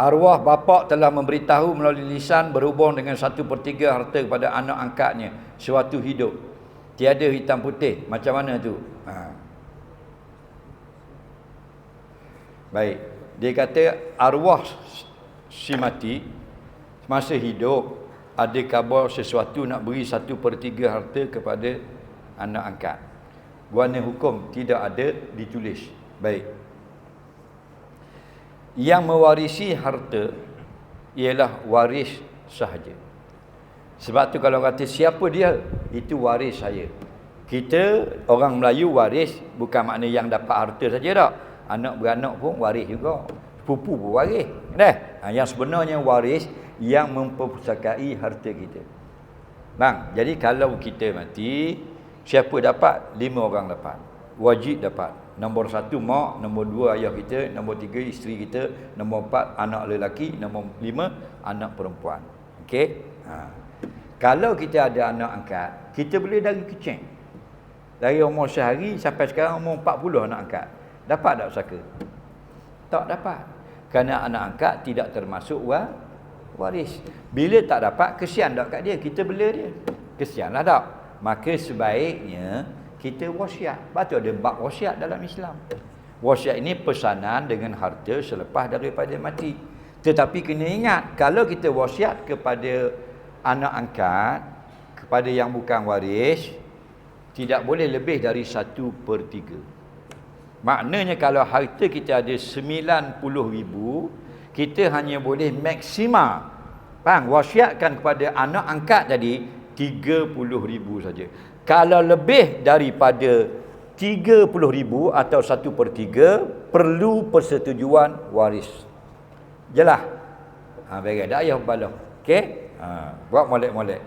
Arwah bapa telah memberitahu melalui lisan berhubung dengan satu per tiga harta kepada anak angkatnya sewaktu hidup. Tiada hitam putih. Macam mana tu? Ha. Baik. Dia kata arwah si mati masa hidup ada khabar sesuatu nak beri satu per tiga harta kepada anak angkat. Guana hukum tidak ada ditulis. Baik. Yang mewarisi harta ialah waris sahaja. Sebab tu kalau kata siapa dia, itu waris saya. Kita orang Melayu waris bukan makna yang dapat harta saja tak. Anak beranak pun waris juga. Pupu pun waris. Dah. Ha, yang sebenarnya waris yang memperpustakai harta kita. Bang, jadi kalau kita mati, siapa dapat? Lima orang dapat. Wajib dapat. Nombor satu mak, nombor dua ayah kita, nombor tiga isteri kita, nombor empat anak lelaki, nombor lima anak perempuan. Okey? Ha. Kalau kita ada anak angkat, kita boleh dari kecil. Dari umur sehari sampai sekarang umur 40 anak angkat. Dapat tak usaka? Tak dapat. Kerana anak angkat tidak termasuk wa waris. Bila tak dapat, kesian tak kat dia. Kita bela dia. Kesianlah tak? Maka sebaiknya kita wasiat. Sebab tu ada bab wasiat dalam Islam. Wasiat ini pesanan dengan harta selepas daripada mati. Tetapi kena ingat, kalau kita wasiat kepada anak angkat, kepada yang bukan waris, tidak boleh lebih dari satu per tiga. Maknanya kalau harta kita ada sembilan puluh ribu, kita hanya boleh maksima. Bang, wasiatkan kepada anak angkat tadi tiga puluh ribu saja. Kalau lebih daripada 30 ribu atau 1 per 3 perlu persetujuan waris. Jelas? Ha. Dah ayah balok. Okey? Ha, buat molek-molek.